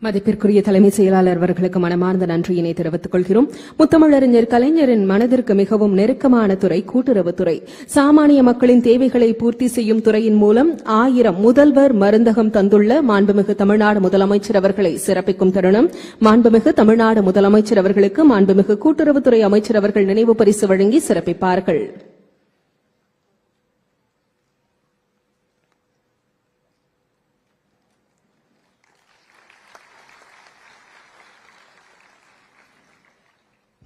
மதிப்பிற்குரிய தலைமை செயலாளர் அவர்களுக்கு மனமார்ந்த நன்றியினை தெரிவித்துக் கொள்கிறோம். முத்தமிழறிஞர் கலைஞரின் மனதிற்கு மிகவும் நெருக்கமான துறை கூட்டுறவுத்துறை சாமானிய மக்களின் தேவைகளை பூர்த்தி செய்யும் துறையின் மூலம் ஆயிரம் முதல்வர் மருந்தகம் தந்துள்ள மாண்புமிகு தமிழ்நாடு முதலமைச்சர் அவர்களை சிறப்பிக்கும் தருணம். மாண்புமிகு தமிழ்நாடு முதலமைச்சர் அவர்களுக்கு மாண்புமிகு கூட்டுறவுத்துறை அமைச்சர் அவர்கள் நினைவு பரிசு வழங்கி சிறப்பிப்பார்கள்.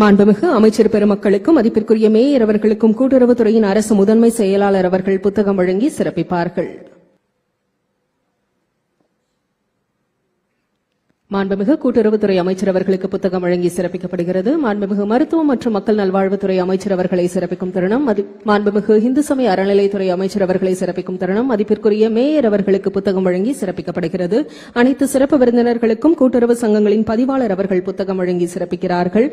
மாண்புமிகு அமைச்சர் பெருமக்களுக்கும் மதிப்பிற்குரிய மேயர் அவர்களுக்கும் கூட்டுறவுத்துறையின் அரசு முதன்மை செயலாளர் அவர்கள் புத்தகம் வழங்கி சிறப்பிப்பார்கள். மாண்புமிகு கூட்டுறவுத்துறை அமைச்சர் அவர்களுக்கு புத்தகம் வழங்கி சிறப்பிக்கப்படுகிறது. மாண்புமிகு மருத்துவம் மற்றும் மக்கள் நல்வாழ்வுத்துறை அமைச்சர் அவர்களை சிறப்பிக்கும் தருணம் மாண்புமிகு இந்து சமய அறநிலைத்துறை அமைச்சர் அவர்களை சிறப்பிக்கும் தருணம் மதிப்பிற்குரிய மேயர் அவர்களுக்கு புத்தகம் வழங்கி சிறப்பிக்கப்படுகிறது. அனைத்து சிறப்பு விருந்தினர்களுக்கும் கூட்டுறவு சங்கங்களின் பதிவாளர் அவர்கள் புத்தகம் வழங்கி சிறப்பிக்கிறார்கள்.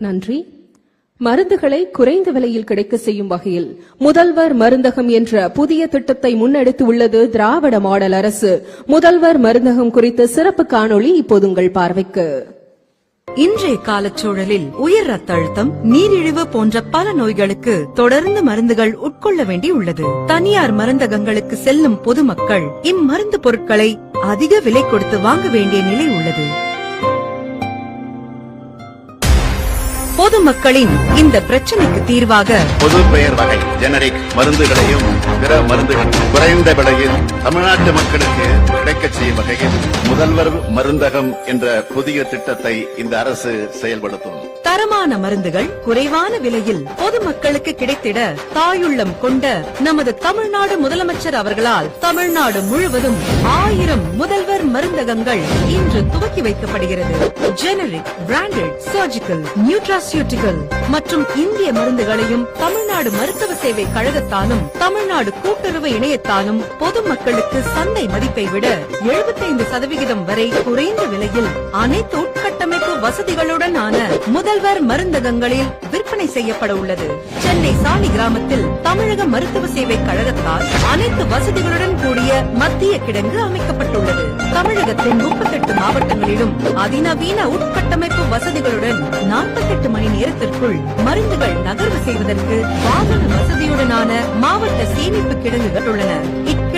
நன்றி. மருந்துகளை குறைந்த விலையில் கிடைக்க செய்யும் வகையில் முதல்வர் மருந்தகம் என்ற புதிய திட்டத்தை முன்னெடுத்து உள்ளது திராவிட மாடல் அரசு. முதல்வர் மருந்தகம் குறித்த சிறப்பு காணொளி இப்போது உங்கள் பார்வைக்கு. இன்றைய காலச்சூழலில் உயர் ரத்த அழுத்தம் நீரிழிவு போன்ற பல நோய்களுக்கு தொடர்ந்து மருந்துகள் உட்கொள்ள வேண்டியுள்ளது தனியார் மருந்தகங்களுக்கு செல்லும் பொதுமக்கள் இம்மருந்து பொருட்களை அதிக விலை கொடுத்து வாங்க வேண்டிய நிலை உள்ளது. பொதுமக்களின் இந்த பிரச்சனைக்கு தீர்வாக பொது பெயர் வகை ஜெனரிக் மருந்துகளையும் பிற மருந்துகள் குறைந்த விலையில் தமிழ்நாட்டு மக்களுக்கு கிடைக்கச் செய்யும் வகையில் முதல்வர் மருந்தகம் என்ற புதிய திட்டத்தை இந்த அரசு செயல்படுத்தும். தரமான மருந்துகள் குறைவான விலையில் பொதுமக்களுக்கு கிடைத்திட தாயுள்ளம் கொண்ட நமது தமிழ்நாடு முதலமைச்சர் அவர்களால் தமிழ்நாடு முழுவதும் ஆயிரம் முதல்வர் மருந்தகங்கள் இன்று துவக்கி வைக்கப்படுகிறது. ஜெனரிக் பிராண்டட் சர்ஜிக்கல் நியூட்ராசியூட்டிக்கல் மற்றும் இந்திய மருந்துகளையும் தமிழ்நாடு மருத்துவ சேவை கழகத்தாலும் தமிழ்நாடு கூட்டுறவு இணையத்தாலும் பொதுமக்களுக்கு சந்தை மதிப்பை விட 75% சதவிகிதம் வரை குறைந்த விலையில் அனைத்து உட்கட்டமைப்பு வசதிகளுடன் ஆன முதல்வர் மருந்தகங்களில் விற்பனை செய்யப்பட உள்ளது. சென்னை சாலி கிராமத்தில் தமிழக மருத்துவ சேவை கழகத்தால் அனைத்து வசதிகளுடன் கூடிய மத்திய கிடங்கு அமைக்கப்பட்டுள்ளது. தமிழகத்தின் 38 மாவட்டங்களிலும் அதிநவீன உட்கட்டமைப்பு வசதிகளுடன் 48 மணி நேரத்திற்குள் மருந்துகள் நகர்வு செய்வதற்கு வாகன வசதியுடனான மாவட்ட சேமிப்பு கிடங்குகள் உள்ளன.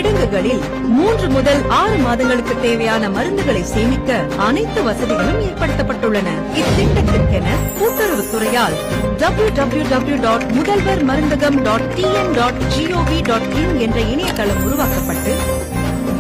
கிடங்குகளில் மூன்று முதல் ஆறு மாதங்களுக்கு தேவையான மருந்துகளை சேமிக்க அனைத்து வசதிகளும் ஏற்படுத்தப்பட்டுள்ளன. இத்திட்டத்திற்கென கூட்டுறவுத்துறையால் W W W dot Mudhalvar Marundhagam dot TN dot G O V dot in என்ற இணையதளம் உருவாக்கப்பட்டு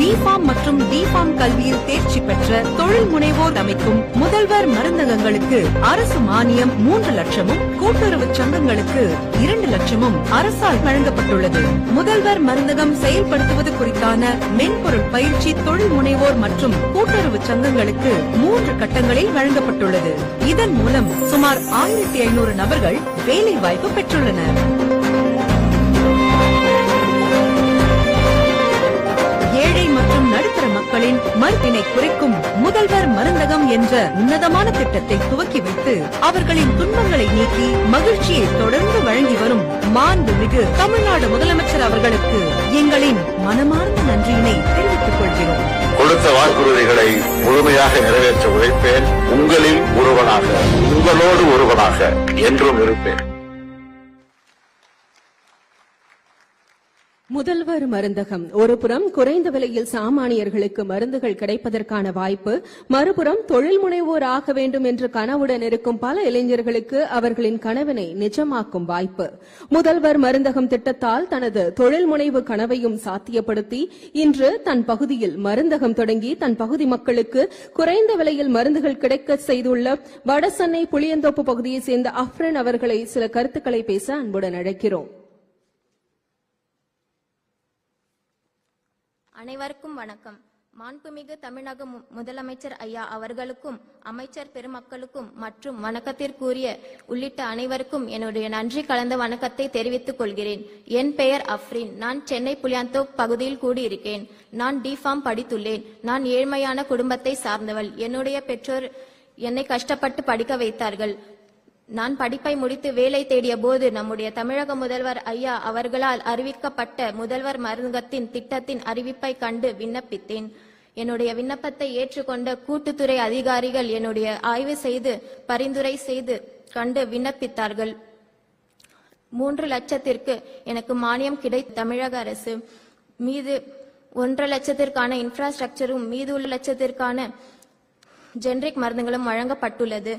பிஃபார்ம் மற்றும் டிஃபார்ம் கல்வியில் தேர்ச்சி பெற்ற தொழில் முனைவோர் அமைக்கும் முதல்வர் மருந்தகங்களுக்கு அரசு மானியம் மூன்று லட்சமும் கூட்டுறவு சங்கங்களுக்கு இரண்டு லட்சமும் அரசால் வழங்கப்பட்டுள்ளது. முதல்வர் மருந்தகம் செயல்படுத்துவது குறித்தான மென்பொருள் பயிற்சி தொழில் முனைவோர் மற்றும் கூட்டுறவு சங்கங்களுக்கு மூன்று கட்டங்களில் வழங்கப்பட்டுள்ளது. இதன் மூலம் சுமார் ஆயிரத்தி ஐநூறு நபர்கள் வேலை வாய்ப்பு பெற்றுள்ளனர். நடுத்தர மக்களின் மருந்தினை குறைக்கும் முதல்வர் மருந்தகம் என்ற உன்னதமான திட்டத்தை துவக்கி வைத்து அவர்களின் துன்பங்களை நீக்கி மகிழ்ச்சியை தொடர்ந்து வழங்கி வரும் மாண்புமிகு தமிழ்நாடு முதலமைச்சர் அவர்களுக்கு எங்களின் மனமார்ந்த நன்றியினை தெரிவித்துக் கொள்கிறோம். கொடுத்த வாக்குறுதிகளை முழுமையாக நிறைவேற்ற உழைப்பேன். உங்களில் ஒருவனாக உங்களோடு ஒருவனாக என்றும் இருப்பேன். முதல்வர் மருந்தகம். ஒருபுறம் குறைந்த விலையில் சாமானியர்களுக்கு மருந்துகள் கிடைப்பதற்கான வாய்ப்பு மறுபுறம் தொழில் முனைவோர் ஆக வேண்டும் என்ற கனவுடன் இருக்கும் பல இளைஞர்களுக்கு அவர்களின் கனவினை நிஜமாக்கும் வாய்ப்பு. முதல்வர் மருந்தகம் திட்டத்தால் தனது தொழில் முனைவு கனவையும் சாத்தியப்படுத்தி இன்று தன் பகுதியில் மருந்தகம் தொடங்கி தன் பகுதி மக்களுக்கு குறைந்த விலையில் மருந்துகள் கிடைக்க செய்துள்ள வடசென்னை புளியந்தோப்பு பகுதியைச் சேர்ந்த அஃப்ரன் அவர்களை சில கருத்துக்களை பேச அன்புடன் அழைக்கிறோம். அனைவருக்கும் வணக்கம். மாண்புமிகு தமிழக மு- முதலமைச்சர் ஐயா அவர்களுக்கும் அமைச்சர் பெருமக்களுக்கும் மற்றும் வணக்கத்திற்குரிய உள்ளிட்ட அனைவருக்கும் என்னுடைய நன்றி கலந்த வணக்கத்தை தெரிவித்துக் கொள்கிறேன். என் பெயர் அஃப்ரின். நான் சென்னை புளியாந்தோப் பகுதியில் கூடியிருக்கேன். நான் டிஃபார்ம் படித்துள்ளேன். நான் ஏழ்மையான குடும்பத்தை சார்ந்தவள். என்னுடைய பெற்றோர் என்னை கஷ்டப்பட்டு படிக்க வைத்தார்கள். நான் படிப்பை முடித்து வேலை தேடிய போது நம்முடைய தமிழக முதல்வர் ஐயா அவர்களால் அறிவிக்கப்பட்ட முதல்வர் மருந்தகத்தின் திட்டத்தின் அறிவிப்பை கண்டு விண்ணப்பித்தேன். என்னுடைய விண்ணப்பத்தை ஏற்றுக்கொண்ட கூட்டுத்துறை அதிகாரிகள் என்னுடைய ஆய்வு செய்து பரிந்துரை செய்து கண்டு விண்ணப்பித்தார்கள். மூன்று லட்சத்திற்கு எனக்கு மானியம் கிடைத்த தமிழக அரசு. மீது ஒன்றரை லட்சத்திற்கான இன்ஃப்ராஸ்ட்ரக்சரும் மீது உள்ள லட்சத்திற்கான ஜென்ரிக் மருந்துகளும் வழங்கப்பட்டுள்ளது.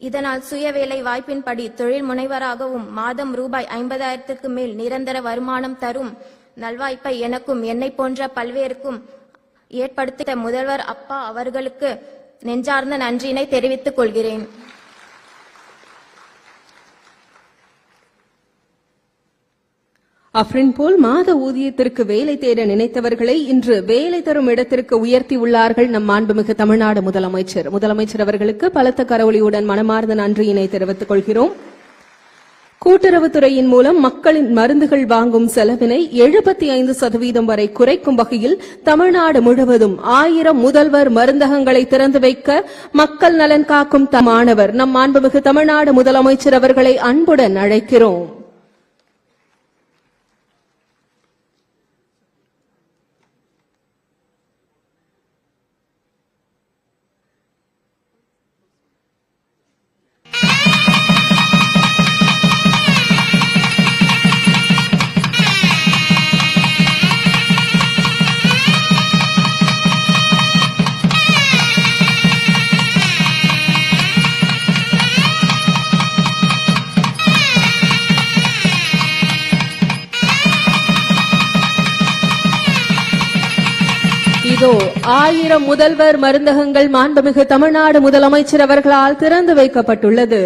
இதனால் சுயவேலை வாய்ப்பின்படி தொழில் முனைவராகவும் மாதம் ரூபாய் ஐம்பதாயிரத்துக்கு மேல் நிரந்தர வருமானம் தரும் நல்வாய்ப்பை எனக்கும் என்னை போன்ற பல்வேருக்கும் ஏற்படுத்திய முதல்வர் அப்பா அவர்களுக்கு நெஞ்சார்ந்த நன்றியினை தெரிவித்துக் கொள்கிறேன். அஃப்ரின் போல் மாத ஊதியத்திற்கு வேலை தேட நினைத்தவர்களை இன்று வேலை தரும் இடத்திற்கு உயர்த்தி உள்ளார்கள் நம் மாண்புமிகு தமிழ்நாடு முதலமைச்சர். முதலமைச்சர் அவர்களுக்கு பலத்த கரவொலியுடன் மனமார்ந்த நன்றியினை தெரிவித்துக் கொள்கிறோம். கூட்டுறவுத்துறையின் மூலம் மக்களின் மருந்துகள் வாங்கும் செலவினை எழுபத்தி ஐந்து சதவீதம் வரை குறைக்கும் வகையில் தமிழ்நாடு முழுவதும் ஆயிரம் முதல்வர் மருந்தகங்களை திறந்து வைக்க மக்கள் நலன் காக்கும் த- மாணவர். நம் மாண்புமிகு தமிழ்நாடு முதலமைச்சர் அவர்களை அன்புடன் அழைக்கிறோம். இதோ ஆயிரம் முதல்வர் மருந்தகங்கள் மாண்புமிகு தமிழ்நாடு முதலமைச்சர் அவர்களால் திறந்து வைக்கப்பட்டுள்ளது.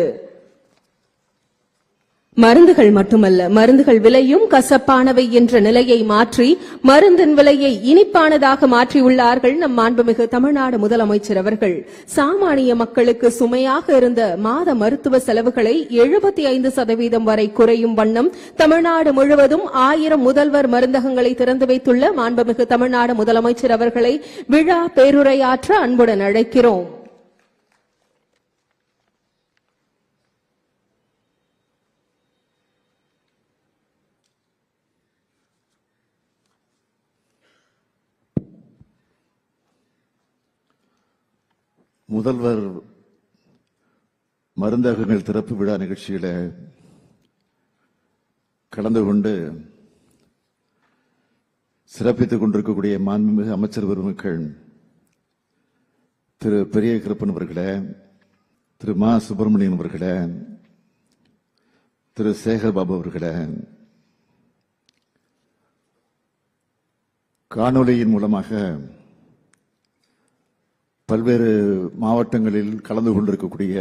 மருந்துகள் மட்டுமல்ல மருந்துகள் விலையும் கசப்பானவை என்ற நிலையை மாற்றி மருந்தின் விலையை இனிப்பானதாக மாற்றியுள்ளார்கள் நம் மாண்புமிகு தமிழ்நாடு முதலமைச்சர் அவர்கள். சாமானிய மக்களுக்கு சுமையாக இருந்த மாத மருத்துவ செலவுகளை எழுபத்தி ஐந்து சதவீதம் வரை குறையும் வண்ணம் தமிழ்நாடு முழுவதும் ஆயிரம் முதல்வர் மருந்தகங்களை திறந்து வைத்துள்ள மாண்புமிகு தமிழ்நாடு முதலமைச்சர் அவர்களை விழா பேருரையாற்ற அன்புடன் அழைக்கிறோம். முதல்வர் மருந்தகங்கள் திறப்பு விழா நிகழ்ச்சியில கலந்து கொண்டு சிறப்பித்துக் கொண்டிருக்கக்கூடிய மாண்புமிகு அமைச்சர் பெருமக்கள் திரு பெரிய கிருப்பன் அவர்களே திரு மா சுப்பிரமணியன் அவர்களே திரு சேகர்பாபு அவர்களே காணொளியின் மூலமாக பல்வேறு மாவட்டங்களில் கலந்து கொண்டிருக்கக்கூடிய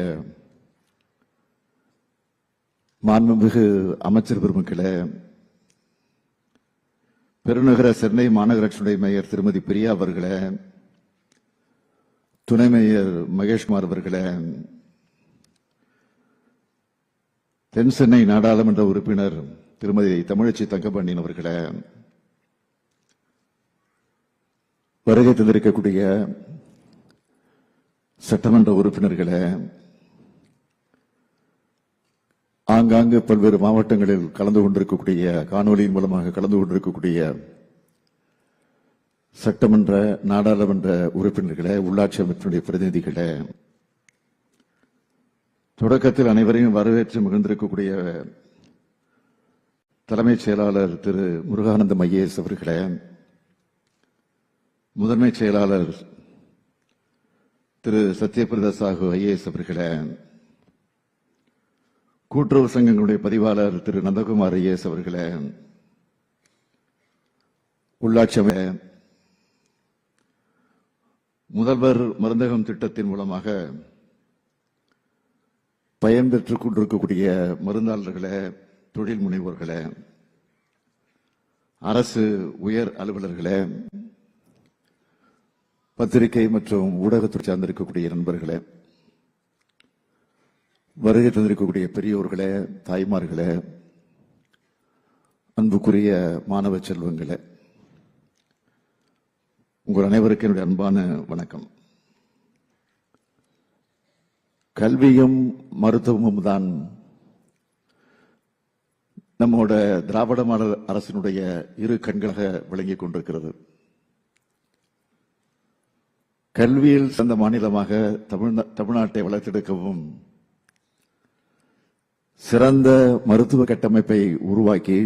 மாண்புமிகு அமைச்சர் பெருமக்களே பெருநகர சென்னை மாநகராட்சியுடைய மேயர் திருமதி பிரியா அவர்களே துணை மேயர் மகேஷ்குமார் அவர்களே தென் சென்னை நாடாளுமன்ற உறுப்பினர் திருமதி தமிழச்சி தங்கபாண்டியன் அவர்களே வருகை தந்திருக்கக்கூடிய சட்டமன்ற உறுப்பினர்களே ஆங்காங்கு பல்வேறு மாவட்டங்களில் கலந்து கொண்டிருக்கக்கூடிய காணொலியின் மூலமாக கலந்து கொண்டிருக்கக்கூடிய சட்டமன்ற நாடாளுமன்ற உறுப்பினர்களே உள்ளாட்சி அமைப்பினுடைய பிரதிநிதிகளே தொடக்கத்தில் அனைவரையும் வரவேற்று மகிழ்ந்திருக்கக்கூடிய தலைமைச் செயலாளர் திரு முருகானந்தம் ஐஏஎஸ் அவர்களே முதன்மைச் செயலாளர் திரு சத்யபிரதா சாகு ஐஏஎஸ் அவர்களே. கூட்டுறவு சங்கங்களுடைய பதிவாளர் திரு நந்தகுமார் ஐஏஎஸ் அவர்களே. உள்ளாட்சி முதல்வர் மருந்தகம் திட்டத்தின் மூலமாக பயன்பெற்றுக் கொண்டிருக்கக்கூடிய மருந்தாளர்களே தொழில் முனைவோர்களே அரசு உயர் அலுவலர்களே பத்திரிகை மற்றும் ஊடகத்துறை சார்ந்திருக்கக்கூடிய நண்பர்களே வருகை தந்திருக்கக்கூடிய பெரியோர்களே தாய்மார்களே அன்புக்குரிய மாணவ செல்வங்களே உங்கள் அனைவருக்கும் என்னுடைய அன்பான வணக்கம். கல்வியும் மருத்துவமும் தான் நம்மோட திராவிட மாடல் அரசினுடைய இரு கண்களாக விளங்கிக் கொண்டிருக்கிறது. கல்வியில் சிறந்த மாநிலமாக தமிழ்நா- தமிழ்நாட்டை வளர்த்தெடுக்கவும் சிறந்த மருத்துவ கட்டமைப்பை உருவாக்கி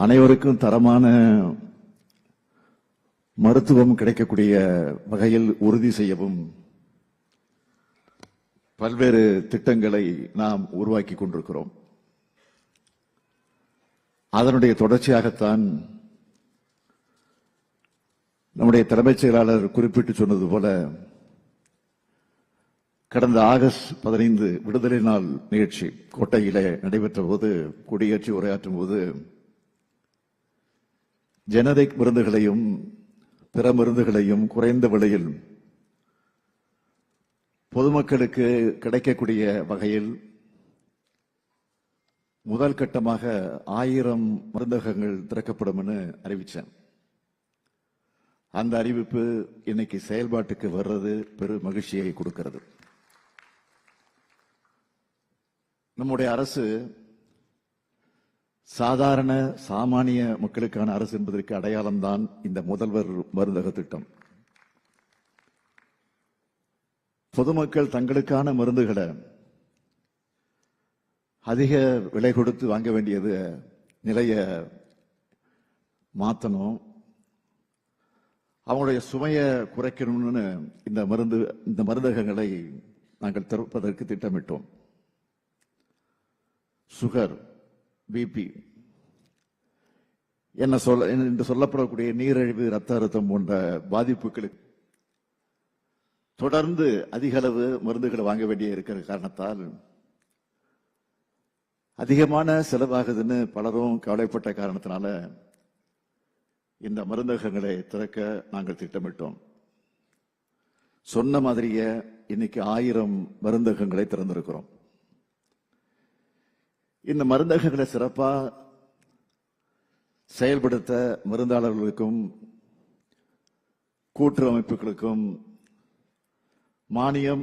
அனைவருக்கும் தரமான மருத்துவம் கிடைக்கக்கூடிய வகையில் உறுதி செய்யவும் பல்வேறு திட்டங்களை நாம் உருவாக்கி கொண்டிருக்கிறோம். அதனுடைய தொடர்ச்சியாகத்தான் நம்முடைய தலைமைச் செயலாளர் குறிப்பிட்டு சொன்னது போல கடந்த ஆகஸ்ட் பதினைந்து விடுதலை நாள் நிகழ்ச்சி கோட்டையிலே நடைபெற்ற போது கொடியேற்றி உரையாற்றும் போது ஜெனரிக் மருந்துகளையும் பிற மருந்துகளையும் குறைந்த விலையில் பொதுமக்களுக்கு கிடைக்கக்கூடிய வகையில் முதல் கட்டமாக ஆயிரம் மருந்தகங்கள் திறக்கப்படும் என அறிவித்தேன் அந்த அறிவிப்பு இன்னைக்கு செயல்பாட்டுக்கு வர்றது பெரும் மகிழ்ச்சியை கொடுக்கிறது. நம்முடைய அரசு சாதாரண சாமானிய மக்களுக்கான அரசு என்பதற்கு அடையாளம்தான் இந்த முதல்வர் மருந்தக திட்டம். பொதுமக்கள் தங்களுக்கான மருந்துகளை அதிக விலை கொடுத்து வாங்க வேண்டியது நிலைய மாத்தணும். அவங்களுடைய சுமையை குறைக்கணும்னு இந்த மருந்து இந்த மருந்தகங்களை நாங்கள் திறப்பதற்கு திட்டமிட்டோம். சுகர் பிபி என்ன சொல்ல என்று சொல்லப்படக்கூடிய நீரிழிவு ரத்த அழுத்தம் போன்ற பாதிப்புகளுக்கு தொடர்ந்து அதிக அளவு மருந்துகளை வாங்க வேண்டிய இருக்கிற காரணத்தால் அதிகமான செலவாகுதுன்னு பலரும் கவலைப்பட்ட காரணத்தினால இந்த மருந்தகங்களை திறக்க நாங்கள் திட்டமிட்டோம். சொன்ன மாதிரியே இன்னைக்கு ஆயிரம் மருந்தகங்களை திறந்திருக்கிறோம். இந்த மருந்தகங்களை சிறப்பாக செயல்படுத்த மருந்தாளர்களுக்கும் கூட்டுறவு அமைப்புகளுக்கும் மானியம்